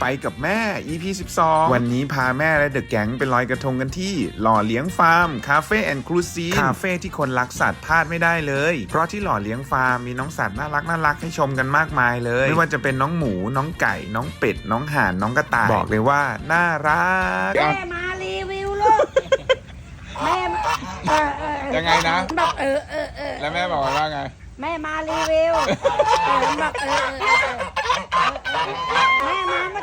ไปกับแม่ EP 12 วันนี้พาแม่และเดอะแก๊งไปลอยกระทงกันที่ หล่อเลี้ยงฟาร์มคาเฟ่แอนด์ครูซีคาเฟ่ที่คนรักสัตว์พลาดไม่ได้เลย เพราะที่หล่อเลี้ยงฟาร์มมีน้องสัตว์น่ารักน่ารักให้ชมกันมากมายเลย ไม่ว่าจะเป็นน้องหมู น้องไก่ น้องเป็ด น้องห่าน น้องกระต่าย บอกเลยว่าน่ารัก แม่มารีวิวลูกแม่มาเออเออเออยังไงนะ บอกเออเออเออแล้วแม่บอกว่าไง แม่มารีวิวเออบอกเออเออเออเออแม่มาเมื่อ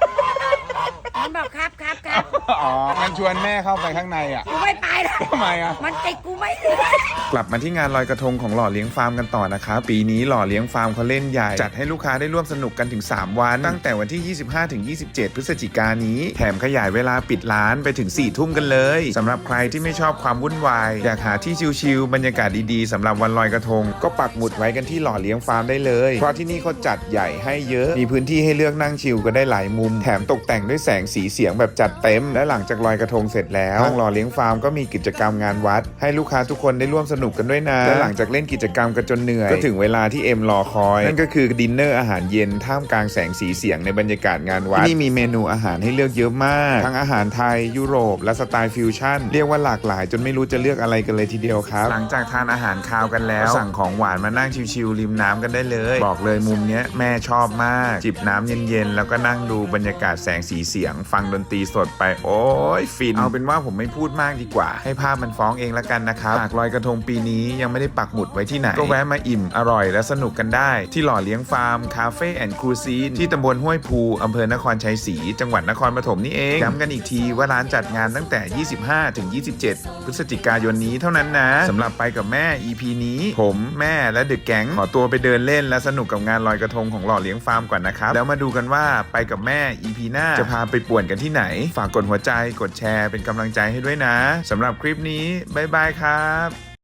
อ๋อมันชวนแม่เข้าไปข้างในอะ กูไม่ไปแล้วทำไมอะมันติดกูไม่ได้กลับมาที่งานลอยกระทงของหล่อเลี้ยงฟาร์มกันต่อนะครับปีนี้หล่อเลี้ยงฟาร์มเขาเล่นใหญ่ จัดให้ลูกค้าได้ร่วมสนุกกันถึง 3 วัน ตั้งแต่วันที่ 25 ถึง 27 พฤศจิกายนนี้ แถมขยายเวลาปิดร้านไปถึง 4 ทุ่มกันเลยสำหรับใครที่ไม่ชอบความวุ่นวาย อยากหาที่ชิลๆบรรยากาศดีๆสำหรับวันลอยกระทง ก็ปักหมุดไว้กันที่หล่อเลี้ยงฟาร์มได้เลย เพราะที่นี่เขาจัดใหญ่ให้เยอะมีพื้นที่ให้เลือกนั่งชิลก็ได้หลายมุม แถมตกแต่งด้วยแสงสีเสียงแบบจัดเต็มและหลังจากลอยกระทงเสร็จแล้วทางหล่อเลี้ยงฟาร์มก็มีกิจกรรมงานวัด ให้ลูกค้าทุกคนได้ร่วมสนุกกันด้วยนะและหลังจากเล่นกิจกรรมกันจนเหนื่อย ก็ถึงเวลาที่เอ็มรอคอย นั่นก็คือดินเนอร์อาหารเย็นท่ามกลางแสงสีเสียงในบรรยากาศงานวัดที่นี่มีเมนูอาหารให้เลือกเยอะมาก ทั้งอาหารไทยยุโรป และสไตล์ฟิวชั่นเรียกว่าหลากหลายจนไม่รู้จะเลือกอะไรกันเลยทีเดียวครับ หลังจากทานอาหารคาวกันแล้ว สั่งของหวานมานั่งชิวๆริมน้ำกันได้เลย บอกเลยมุมเนี้ยแม่ชอบมาก จิบน้ำเย็นๆแล้วก็นั่งดูบรรยากาศแสงสีเสียง ฟังดนตรีสดไปโอ้ยฟิน เอาเป็นว่าผมไม่พูดมากดีกว่า ให้ภาพมันฟ้องเองละกันนะครับหากลอยกระทงปีนี้ยังไม่ได้ปักหมุดไว้ที่ไหน ก็แวะมาอิ่มอร่อยและสนุกกันได้ ที่หล่อเลี้ยงฟาร์มคาเฟ่แอนด์ครูซีนที่ตำบลห้วยภูอำเภอนครชัยศรีจังหวัดนครปฐมนี่เองย้ำกันอีกทีว่าร้านจัดงานตั้งแต่ 25ถึง27 พฤศจิกายนนี้เท่านั้นนะสำหรับไปกับแม่ EP นี้ ผมแม่และเด็กแก๊งขอตัวไปเดินเล่นและสนุกกับงานลอยกระทงของหล่อเลี้ยงฟาร์มก่อนนะครับแล้วมาดูกันว่าไปกับแม่ EP หน้าจะพาไปป่วนกันที่ไหน ฝากกดหัวใจกดแชร์เป็นกำลังใจให้ด้วยนะสำหรับคลิปนี้บ๊ายบายครับ